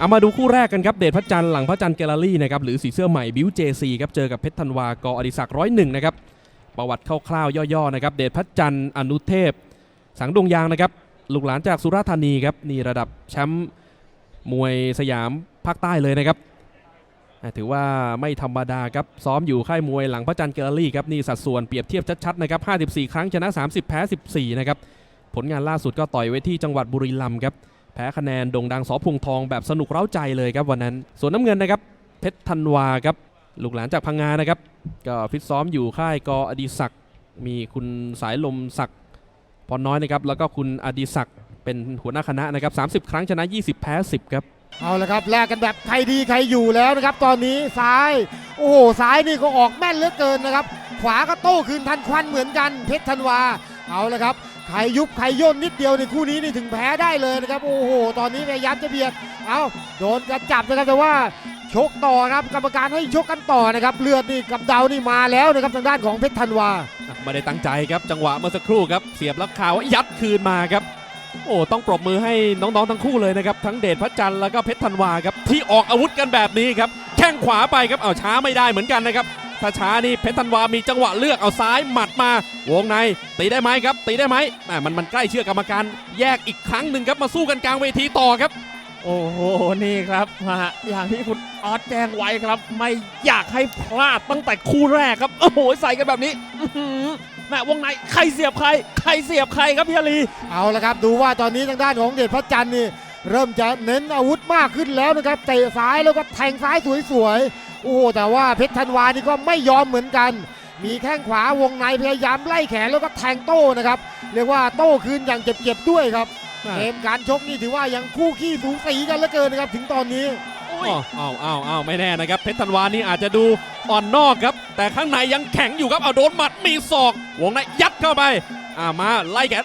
เอามาดูคู่แรกกันครับเดชพระจันทร์หลังพระจันทร์แกลเลอรี่นะครับหรือสีเสื้อใหม่บิวเจซีครับเจอกับเพชรธันวากออดิศักย์ร้อยหนึ่งนะครับประวัติคร่าวๆย่อๆนะครับเดชพระจันทร์อนุเทพ สังดวงยางนะครับลูกหลานจากสุราษฎร์ธานีครับนี่ระดับแชมป์มวยสยามภาคใต้เลยนะครับถือว่าไม่ธรรมดาครับซ้อมอยู่ค่ายมวยหลังพระจันทร์แกลเลอรี่ครับนี่สัดส่วนเปรียบเทียบชัดๆนะครับ54 ครั้งชนะ 30 แพ้ 14 นะครับผลงานล่าสุดก็ต่อยไว้ที่จังหวัดบุรีรัมย์ครับ พ้คะแนนโด่งดังสอพวงทองแบบสนุกเร้าใจเลยครับวันนั้น ส่วนน้ำเงินนะครับเพชรธันวาครับลูกหลานจากพังงานะครับ ก็ฟิตซ้อมอยู่ค่ายกอดีศักดิ์มีคุณสายลมศักดิ์พรน้อยนะครับแล้วก็คุณอดีศักดิ์เป็นหัวหน้าคณะนะครับ 30 ครั้งชนะ 20 แพ้ 10 ครับเอาละครับแลกกันแบบใครดีใครอยู่แล้วนะครับ ตอนนี้ซ้ายโอ้โหซ้ายนี่ก็ออกแม่นเหลือเกินนะครับ ขวาก็โต้คืนทันควันเหมือนกันเพชรธันวาเอาละครับ ใครยุบใครย่นนิดเดียวในคู่นี้นี่ถึงแพ้ได้เลยนะครับโอ้โห ตอนนี้พยายามจะเบียดเอาโดนกระจับนะครับแต่ว่าชกต่อครับกรรมการให้ชกกันต่อนะครับเลือดนี่กับเดานี่มาแล้วนะครับทางด้านของเพชรธันวาไม่ได้ตั้งใจครับจังหวะเมื่อสักครู่ครับเสียบล้วข่าวยัดคืนมาครับโอ้ต้องปรบมือให้น้องๆทั้งคู่เลยนะครับทั้งเดชพระจันทร์แล้วก็เพชรธันวาครับที่ออกอาวุธกันแบบนี้ครับแข้งขวาไปครับเอาช้าไม่ได้เหมือนกันนะครับ ถ้าช้านี่เพชรธันวามีจังหวะเลือกเอาซ้ายหมัดมา วงในตีได้ไหมครับตีได้ไหมแหม่มันมันใกล้เชื่อกรรมการแยกอีกครั้งหนึ่งครับมาสู้กันกลางเวทีต่อครับโอ้โห นี่ครับฮะอย่างที่คุณออสแจ้งไว้ครับ ไม่อยากให้พลาดตั้งแต่คู่แรกครับ โอ้โห ใส่กันแบบนี้อื้อหือแม่วงในใครเสียบใคร ใครเสียบใครครับพี่อาลี เอาละครับ ดูว่าตอนนี้ทางด้านของเดชพระจันทร์นี่ เริ่มจะเน้นอาวุธมากขึ้นแล้วนะครับ เตะซ้ายแล้วก็แทงซ้ายสวยๆ โอ้โหแต่ว่าเพชรธันวานี่ก็ไม่ยอมเหมือนกัน มีแข้งขวาวงในพยายามไล่แขนแล้วก็แทงโต้นะครับ เรียกว่าโต้คืนอย่างเจ็บๆด้วยครับเกมการชกนี่ถือว่ายังคู่ขี้สูสีกันเหลือเกินนะครับถึงตอนนี้อุ้ยอ้าวอ้าวอ้าวไม่แน่นะครับเพชรธันวานี่อาจจะดูอ่อนนอกครับ แต่ข้างในยังแข็งอยู่ครับเอาโดนหมัดมีศอกวงในยัดเข้าไปอ่ามาไล่แขน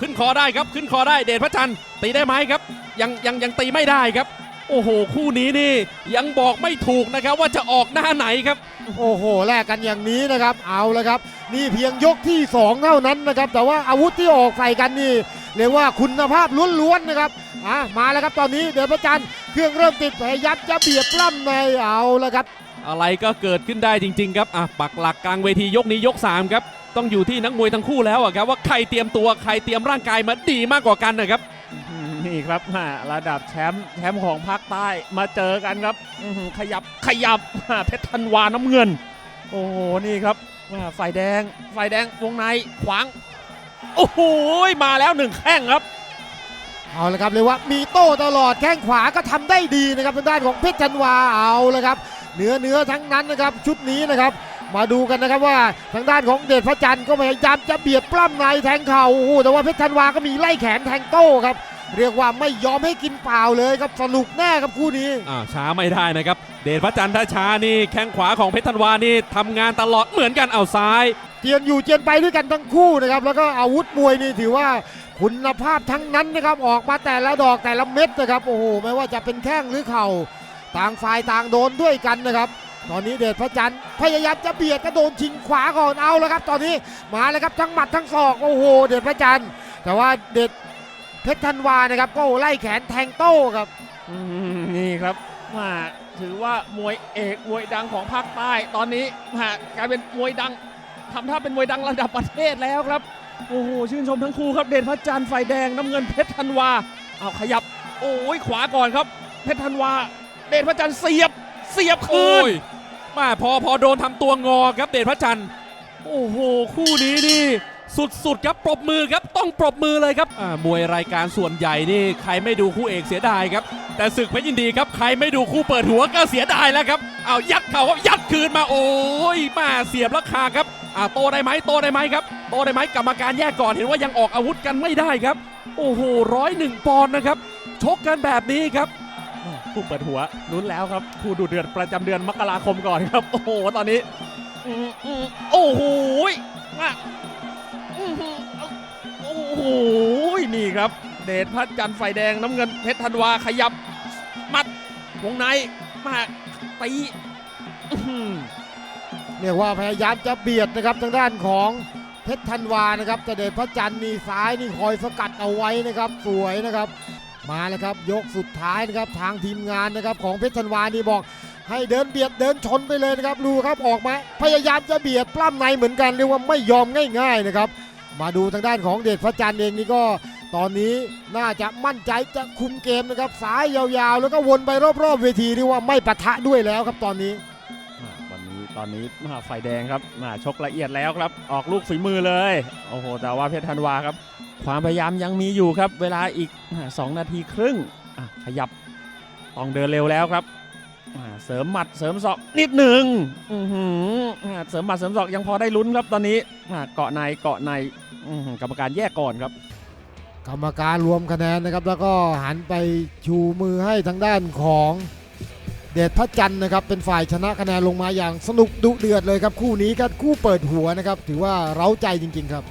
ขึ้นคอได้ครับขึ้นคอได้เดชพระจันทร์ตีได้ไหมครับ ยังยังยังตีไม่ได้ครับ โอ้โห คู่นี้นี่ยังบอกไม่ถูกนะครับว่าจะออกหน้าไหนครับ โอ้โหแลกกันอย่างนี้นะครับ เอาละครับ นี่เพียงยกที่ 2 เท่านั้นนะครับ แต่ว่าอาวุธที่ออกใส่กันนี่เรียกว่าคุณภาพล้วนๆนะครับอะมาแล้วครับตอนนี้เดือพระจันทร์เครื่องเริ่มติดพยายามจะเบียดปล้ำในเอาละครับ อะไรก็เกิดขึ้นได้จริง ๆ ครับอะปักหลักกลางเวทียกนี้ยก 3 ครับ ต้องอยู่ที่นักมวยทั้งคู่แล้วอะครับว่าใครเตรียมตัวใครเตรียมร่างกายมาดีมากกว่ากันนะครับอืม นี่ครับระดับแชมป์แชมป์ของภาคใต้มาเจอกันครับขยับขยับเพชรธันวาน้ำเงิน โอ้โหนี่ครับฝ่ายแดงฝ่ายแดงวงในขวางโอ้โหมาแล้วหนึ่งแข้งครับเอาละครับเรียว่ามีโต้ตลอดแข้งขวาก็ทำได้ดีนะครับทางด้านของเพชรจันวาเอาละครับเนื้อเนื้อทั้งนั้นนะครับชุดนี้นะครับ มาดูกันนะครับว่าทางด้านของเดชพระจันทร์ก็พยายามจะเบียดปล้ำในแทงเข่าโอ้โหแต่ว่าเพชรจันวาก็มีไล่แขนแทงโต้ครับ เรียกว่าไม่ยอมให้กินเปล่าเลยครับสนุกแน่ครับคู่นี้อ่าช้าไม่ได้นะครับ เดชพระจันทร์ถ้าช้านี่แข้งขวาของเพชรธันวานี่ทำงานตลอดเหมือนกันเอาซ้าย เจียนอยู่เจียนไปด้วยกันทั้งคู่นะครับ แล้วก็อาวุธมวยนี่ถือว่าคุณภาพทั้งนั้นนะครับออกมาแต่ละดอกแต่ละเม็ดนะครับโอ้โหไม่ว่าจะเป็นแข้งหรือเข่าต่างฝ่ายต่างโดนด้วยกันนะครับ ตอนนี้เดชพระจันทร์พยายามจะเบียดกระโดนชิงขวาก่อนเอาแล้วครับ ตอนนี้มาแล้วครับทั้งหมัดทั้งศอกโอ้โห เดชพระจันทร์แต่ว่าเดช เพชรธันวานะครับก็ไล่แขนแทงโต้ครับอืมนี่ครับมาถือว่ามวยเอกมวยดังของภาคใต้ ตอนนี้มากลายเป็นมวยดังทำท่าเป็นมวยดังระดับประเทศแล้วครับโอ้โหชื่นชมทั้งคู่ครับเด่นพระจันทร์ไฟแดงน้ำเงินเพชรธันวาเอาขยับ โอ้ยขวาก่อนครับ เพชรธันวา เด่นพระจันทร์เสียบเสียบคืโอ้นยมาพอพอโดนทำตัวงอครับเดชพระจันทร์โอ้โหคู่นี้นี่ สุดๆครับปรบมือครับต้องปรบมือเลยครับมวยรายการส่วนใหญ่นี่ใครไม่ดูคู่เอกเสียดายครับ แต่ศึกเพชรยินดีครับใครไม่ดูคู่เปิดหัวก็เสียดายแล้วครับเอายัดเข่าครับยัดคืนมาโอ้ยมาเสียบราคาครับอ่าโตได้ไหมโตได้ไหมครับโตได้ไหมกรรมการแยกก่อนเห็นว่ายังออกอาวุธกันไม่ได้ครับ โอ้โหร้อยหนึ่งปอนด์นะครับชกกันแบบนี้ครับคู่เปิดหัวลุ้นแล้วครับคู่ดูเดือดประจำเดือนมกราคมก่อนครับ โอ้โหตอนนี้โอ้โห ครับ เดชพระจันทร์ไฟแดงน้ำเงินเพชรธันวาขยับ มัดวงในมาตีเรียกว่าพยายามจะเบียดนะครับทางด้านของเพชรธันวานะครับแต่เดชพระจันทร์มีซ้ายนี่คอยสกัดเอาไว้นะครับ สวยนะครับ มาแล้วครับยกสุดท้ายนะครับทางทีมงานนะครับของเพชรธันวานี่บอก ให้เดินเบียดเดินชนไปเลยนะครับดูครับออกมาพยายามจะเบียดปล้ำในเหมือนกันเรียกว่าไม่ยอมง่าย ๆนะครับ มาดูทางด้านของเดชพระจันทร์เองนี่ก็ ตอนนี้น่าจะมั่นใจจะคุมเกมนะครับสายยาวๆ แล้วก็วนไปรอบๆ เวทีเรียกว่าไม่ปะทะด้วยแล้วครับตอนนี้ วันนี้ตอนนี้อ่าไฟแดงครับอ่าชกละเอียดแล้วครับ ออกลูกฝีมือเลยโอ้โหแต่ว่าเพชรธันวาครับ ความพยายามยังมีอยู่ครับ เวลาอีกอ่าสองนาทีครึ่งขยับต้องเดินเร็วแล้วครับเสริมหมัดเสริมศอกนิดหนึ่งเสริมหมัดเสริมศอกยังพอได้ลุ้นครับตอนนี้เกาะในเกาะในกรรมการแยกก่อนครับ กรรมการรวมคะแนนนะครับ แล้วก็หันไปชูมือให้ทางด้านของเดชพระจันทร์นะครับ เป็นฝ่ายชนะคะแนนลงมาอย่างสนุกดุเดือดเลยครับคู่นี้ครับคู่เปิดหัวนะครับ ถือว่าเร้าใจจริง ๆ ครับ